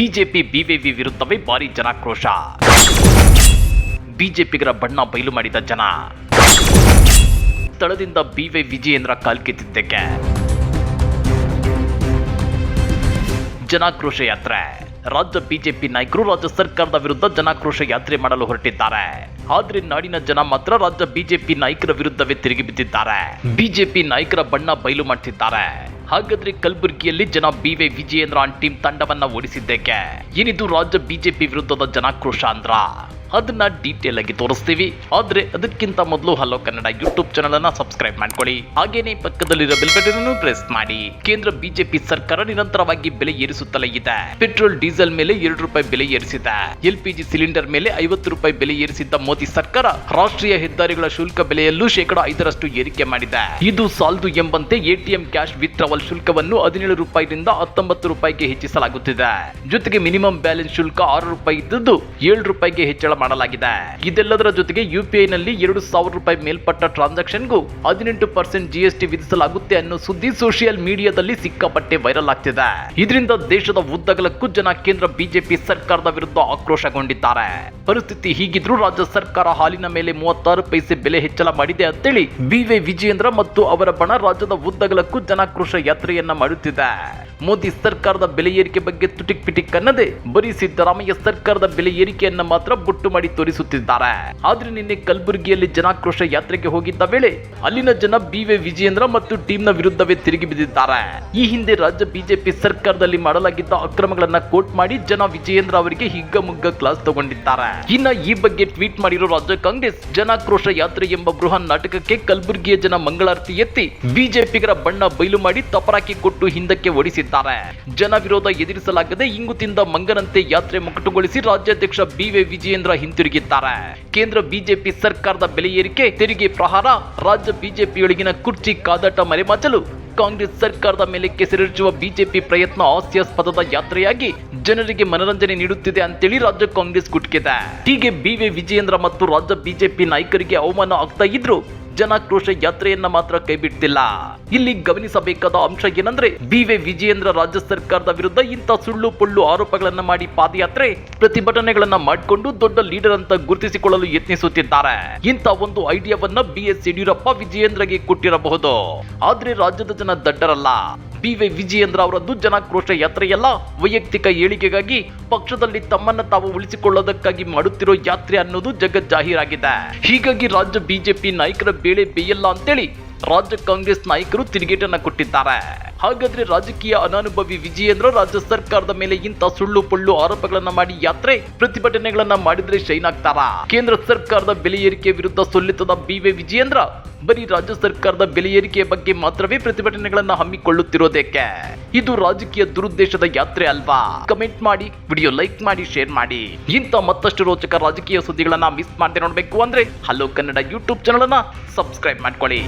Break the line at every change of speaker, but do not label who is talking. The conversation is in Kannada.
ಬಿಜೆಪಿ ಬಿವಿವಿ ವಿರುದ್ಧವೇ ಭಾರಿ ಜನಾಕ್ರೋಶ. ಬಿಜೆಪಿಗರ ಬಣ್ಣ ಬಯಲು ಮಾಡಿದ ಜನ. ಸ್ಥಳದಿಂದ ಬಿವೈ ವಿಜಯೇಂದ್ರ ಕಾಲ್ಕಿತ್ತಿದ್ದಕ್ಕೆ ಜನಾಕ್ರೋಶ ಯಾತ್ರೆ. ರಾಜ್ಯ ಬಿಜೆಪಿ ನಾಯಕರು ರಾಜ್ಯ ಸರ್ಕಾರದ ವಿರುದ್ಧ ಜನಾಕ್ರೋಶ ಯಾತ್ರೆ ಮಾಡಲು ಹೊರಟಿದ್ದಾರೆ. ಆದ್ರೆ ನಾಡಿನ ಜನ ಮಾತ್ರ ರಾಜ್ಯ ಬಿಜೆಪಿ ನಾಯಕರ ವಿರುದ್ಧವೇ ತಿರುಗಿ ಬಿದ್ದಿದ್ದಾರೆ. ಬಿಜೆಪಿ ನಾಯಕರ ಬಣ್ಣ ಬಯಲು ಮಾಡ್ತಿದ್ದಾರೆ. ಹಾಗಾದ್ರೆ ಕಲಬುರಗಿಯಲ್ಲಿ ಜನ B Y Vijayendra and team ತಂಡವನ್ನ ಓಡಿಸಿದ್ದೇಕೆ? ಏನಿದು ರಾಜ್ಯ ಬಿಜೆಪಿ ವಿರುದ್ಧದ ಜನಾಕ್ರೋಶ ಅಂದ್ರ? ಅದನ್ನ ಡೀಟೇಲ್ ಆಗಿ ತೋರಿಸ್ತೀವಿ. ಆದ್ರೆ ಅದಕ್ಕಿಂತ ಮೊದಲು ಹಲೋ ಕನ್ನಡ ಯೂಟ್ಯೂಬ್ ಚಾನಲ್ ಅನ್ನ ಸಬ್ಸ್ಕ್ರೈಬ್ ಮಾಡ್ಕೊಳ್ಳಿ. ಹಾಗೇನೆ ಪಕ್ಕದಲ್ಲಿರೋ ಬೆಲ್ ಬಟನ್ ಪ್ರೆಸ್ ಮಾಡಿ. ಕೇಂದ್ರ ಬಿಜೆಪಿ ಸರ್ಕಾರ ನಿರಂತರವಾಗಿ ಬೆಲೆ ಏರಿಸುತ್ತಲೇ ಇದೆ. ಪೆಟ್ರೋಲ್ ಡೀಸೆಲ್ ಮೇಲೆ ಎರಡು ರೂಪಾಯಿ ಬೆಲೆ ಏರಿಸಿದೆ. ಎಲ್ಪಿಜಿ ಸಿಲಿಂಡರ್ ಮೇಲೆ ಐವತ್ತು ರೂಪಾಯಿ ಬೆಲೆ ಏರಿಸಿದ್ದ ಮೋದಿ ಸರ್ಕಾರ ರಾಷ್ಟ್ರೀಯ ಹೆದ್ದಾರಿಗಳ ಶುಲ್ಕ ಬೆಲೆಯಲ್ಲೂ ಶೇಕಡಾ ಐದರಷ್ಟು ಏರಿಕೆ ಮಾಡಿದೆ. ಇದು ಸಾಲದು ಎಂಬಂತೆ ಎಟಿಎಂ ಕ್ಯಾಶ್ ವಿಥ್ರಾವಲ್ ಶುಲ್ಕವನ್ನು ಹದಿನೇಳು ರೂಪಾಯಿಯಿಂದ ಹತ್ತೊಂಬತ್ತು ರೂಪಾಯಿಗೆ ಹೆಚ್ಚಿಸಲಾಗುತ್ತಿದೆ. ಜೊತೆಗೆ ಮಿನಿಮಮ್ ಬ್ಯಾಲೆನ್ಸ್ ಶುಲ್ಕ ಆರು ರೂಪಾಯಿ ಇದ್ದದ್ದು ಏಳು ರೂಪಾಯಿಗೆ ಹೆಚ್ಚಳ ಮಾಡಲಾಗಿದೆ. ಇದೆಲ್ಲದರ ಜೊತೆಗೆ ಯುಪಿಐ ನಲ್ಲಿ ಎರಡು ಸಾವಿರ ರೂಪಾಯಿ ಮೇಲ್ಪಟ್ಟ ಟ್ರಾನ್ಸಾಕ್ಷನ್ಗೂ ಹದಿನೆಂಟು ಪರ್ಸೆಂಟ್ ಜಿಎಸ್ಟಿ ವಿಧಿಸಲಾಗುತ್ತೆ ಅನ್ನೋ ಸುದ್ದಿ ಸೋಷಿಯಲ್ ಮೀಡಿಯಾದಲ್ಲಿ ಸಿಕ್ಕಾಪಟ್ಟೆ ವೈರಲ್ ಆಗ್ತಿದೆ. ಇದರಿಂದ ದೇಶದ ಉದ್ದಗಲಕ್ಕೂ ಜನ ಕೇಂದ್ರ ಬಿಜೆಪಿ ಸರ್ಕಾರದ ವಿರುದ್ಧ ಆಕ್ರೋಶಗೊಂಡಿದ್ದಾರೆ. ಪರಿಸ್ಥಿತಿ ಹೀಗಿದ್ರೂ ರಾಜ್ಯ ಸರ್ಕಾರ ಹಾಲಿನ ಮೇಲೆ ಮೂವತ್ತಾರು ಪೈಸೆ ಬೆಲೆ ಹೆಚ್ಚಳ ಮಾಡಿದೆ ಅಂತೇಳಿ ಬಿವೈ ವಿಜಯೇಂದ್ರ ಮತ್ತು ಅವರ ಬಣ ರಾಜ್ಯದ ಉದ್ದಗಲಕ್ಕೂ ಜನಾಕ್ರೋಶ ಯಾತ್ರೆಯನ್ನ ಮಾಡುತ್ತಿದೆ. ಮೋದಿ ಸರ್ಕಾರದ ಬೆಲೆ ಏರಿಕೆ ಬಗ್ಗೆ ತುಟಿಕ್ ಪಿಟಿಕ್ ಅನ್ನದೆ ಬರೀ ಸಿದ್ದರಾಮಯ್ಯ ಸರ್ಕಾರದ ಬೆಲೆ ಏರಿಕೆಯನ್ನ ಮಾತ್ರ ಬುಟ್ಟು ಮಾಡಿ ತೋರಿಸುತ್ತಿದ್ದಾರೆ. ಆದ್ರೆ ನಿನ್ನೆ ಕಲಬುರಗಿಯಲ್ಲಿ ಜನಾಕ್ರೋಶ ಯಾತ್ರೆಗೆ ಹೋಗಿದ್ದ ವೇಳೆ ಅಲ್ಲಿನ ಜನ ಬಿವೆ ವಿಜಯೇಂದ್ರ ಮತ್ತು ಟೀಮ್ನ ವಿರುದ್ಧವೇ ತಿರುಗಿ ಬಿದ್ದಿದ್ದಾರೆ. ಈ ಹಿಂದೆ ರಾಜ್ಯ ಬಿಜೆಪಿ ಸರ್ಕಾರದಲ್ಲಿ ಮಾಡಲಾಗಿದ್ದ ಅಕ್ರಮಗಳನ್ನ ಕೋಟ್ ಮಾಡಿ ಜನ ವಿಜಯೇಂದ್ರ ಅವರಿಗೆ ಹಿಗ್ಗಮುಗ್ಗ ಕ್ಲಾಸ್ ತಗೊಂಡಿದ್ದಾರೆ. ಇನ್ನ ಈ ಬಗ್ಗೆ ಟ್ವೀಟ್ ಮಾಡಿರೋ ರಾಜ್ಯ ಕಾಂಗ್ರೆಸ್, ಜನಾಕ್ರೋಶ ಯಾತ್ರೆ ಎಂಬ ಬೃಹನ್ ನಾಟಕಕ್ಕೆ ಕಲಬುರಗಿಯ ಜನ ಮಂಗಳಾರತಿ ಎತ್ತಿ ಬಿಜೆಪಿಗರ ಬಣ್ಣ ಬಯಲು ಮಾಡಿ ತಪರಾಕಿ ಕೊಟ್ಟು ಹಿಂದಕ್ಕೆ ಓಡಿಸಿದ್ದಾರೆ. ಜನ ವಿರೋಧ ಎದುರಿಸಲಾಗದೆ ಇಂಗು ತಿಂದ ಮಂಗನಂತೆ ಯಾತ್ರೆ ಮುಕಟುಗೊಳಿಸಿ ರಾಜ್ಯಾಧ್ಯಕ್ಷ ಬಿವೈ ವಿಜಯೇಂದ್ರ ಹಿಂತಿರುಗಿದ್ದಾರೆ. ಕೇಂದ್ರ ಬಿಜೆಪಿ ಸರ್ಕಾರದ ಬೆಲೆ ಏರಿಕೆ, ತೆರಿಗೆ ಪ್ರಹಾರ, ರಾಜ್ಯ ಬಿಜೆಪಿಯೊಳಗಿನ ಕುರ್ಚಿ ಕಾದಾಟ ಮರೆಮಾಚಲು ಕಾಂಗ್ರೆಸ್ ಸರ್ಕಾರದ ಮೇಲೆ ಕೆಸರಿಸುವ ಬಿಜೆಪಿ ಪ್ರಯತ್ನ ಹಾಸ್ಯಾಸ್ಪದದ ಯಾತ್ರೆಯಾಗಿ ಜನರಿಗೆ ಮನರಂಜನೆ ನೀಡುತ್ತಿದೆ ಅಂತೇಳಿ ರಾಜ್ಯ ಕಾಂಗ್ರೆಸ್ ಗುಟ್ಕಿದೆ. ಹೀಗೆ ಬಿವೈ ವಿಜಯೇಂದ್ರ ಮತ್ತು ರಾಜ್ಯ ಬಿಜೆಪಿ ನಾಯಕರಿಗೆ ಅವಮಾನ ಆಗ್ತಾ ಇದ್ರು ಜನಾಕ್ರೋಶ ಯಾತ್ರೆಯನ್ನ ಮಾತ್ರ ಕೈಬಿಡ್ತಿಲ್ಲ. ಇಲ್ಲಿ ಗಮನಿಸಬೇಕಾದ ಅಂಶ ಏನಂದ್ರೆ ಬಿವೆ ವಿಜಯೇಂದ್ರ ರಾಜ್ಯ ಸರ್ಕಾರದ ವಿರುದ್ಧ ಇಂಥ ಸುಳ್ಳು ಪೊಳ್ಳು ಆರೋಪಗಳನ್ನ ಮಾಡಿ ಪಾದಯಾತ್ರೆ ಪ್ರತಿಭಟನೆಗಳನ್ನ ಮಾಡಿಕೊಂಡು ದೊಡ್ಡ ಲೀಡರ್ ಅಂತ ಗುರುತಿಸಿಕೊಳ್ಳಲು ಯತ್ನಿಸುತ್ತಿದ್ದಾರೆ. ಇಂಥ ಒಂದು ಐಡಿಯಾವನ್ನ ಬಿ ಎಸ್ ಯಡಿಯೂರಪ್ಪ ವಿಜಯೇಂದ್ರಗೆ ಕೊಟ್ಟಿರಬಹುದು. ಆದ್ರೆ ರಾಜ್ಯದ ಜನ ದಡ್ಡರಲ್ಲ. ಬಿವೈ ವಿಜಯೇಂದ್ರ ಅವರದ್ದು ಜನಾಕ್ರೋಶ ಯಾತ್ರೆಯಲ್ಲ ವೈಯಕ್ತಿಕ ಏಳಿಗೆಗಾಗಿ ಪಕ್ಷದಲ್ಲಿ ತಮ್ಮನ್ನ ತಾವು ಉಳಿಸಿಕೊಳ್ಳೋದಕ್ಕಾಗಿ ಮಾಡುತ್ತಿರೋ ಯಾತ್ರೆ ಅನ್ನೋದು ಜಗಜ್ಜಾಹೀರಾಗಿದೆ. ಹೀಗಾಗಿ ರಾಜ್ಯ ಬಿಜೆಪಿ ನಾಯಕರ ಬೇಳೆ ಬೇಯಲ್ಲ ಅಂತೇಳಿ ರಾಜ್ಯ ಕಾಂಗ್ರೆಸ್ ನಾಯಕರು ತಿರುಗೇಟನ್ನ ಕೊಟ್ಟಿದ್ದಾರೆ. ಹಾಗಾದ್ರೆ ರಾಜಕೀಯ ಅನಾನುಭವಿ ವಿಜಯೇಂದ್ರ ರಾಜ್ಯ ಸರ್ಕಾರದ ಮೇಲೆ ಇಂಥ ಸುಳ್ಳು ಪುಳ್ಳು ಆರೋಪಗಳನ್ನ ಮಾಡಿ ಯಾತ್ರೆ ಪ್ರತಿಭಟನೆಗಳನ್ನ ಮಾಡಿದ್ರೆ ಶೈನ್ ಆಗ್ತಾರಾ? ಕೇಂದ್ರ ಸರ್ಕಾರದ ಬೆಲೆ ಏರಿಕೆ ವಿರುದ್ಧ ಸೊಲ್ಲಿತದ ಬಿ ವಿಜಯೇಂದ್ರ ಬರೀ ರಾಜ್ಯ ಸರ್ಕಾರದ ಬೆಲೆ ಏರಿಕೆಯ ಬಗ್ಗೆ ಮಾತ್ರವೇ ಪ್ರತಿಭಟನೆಗಳನ್ನ ಹಮ್ಮಿಕೊಳ್ಳುತ್ತಿರೋದಕ್ಕೆ ಇದು ರಾಜಕೀಯ ದುರುದ್ದೇಶದ ಯಾತ್ರೆ ಅಲ್ವಾ? ಕಮೆಂಟ್ ಮಾಡಿ ವಿಡಿಯೋ ಲೈಕ್ ಮಾಡಿ ಶೇರ್ ಮಾಡಿ. ಇಂಥ ಮತ್ತಷ್ಟು ರೋಚಕ ರಾಜಕೀಯ ಸುದ್ದಿಗಳನ್ನ ಮಿಸ್ ಮಾಡದೆ ನೋಡಬೇಕು ಅಂದ್ರೆ ಹಲೋ ಕನ್ನಡ ಯೂಟ್ಯೂಬ್ ಚಾನಲ್ ಅನ್ನ ಸಬ್ಸ್ಕ್ರೈಬ್ ಮಾಡ್ಕೊಳ್ಳಿ.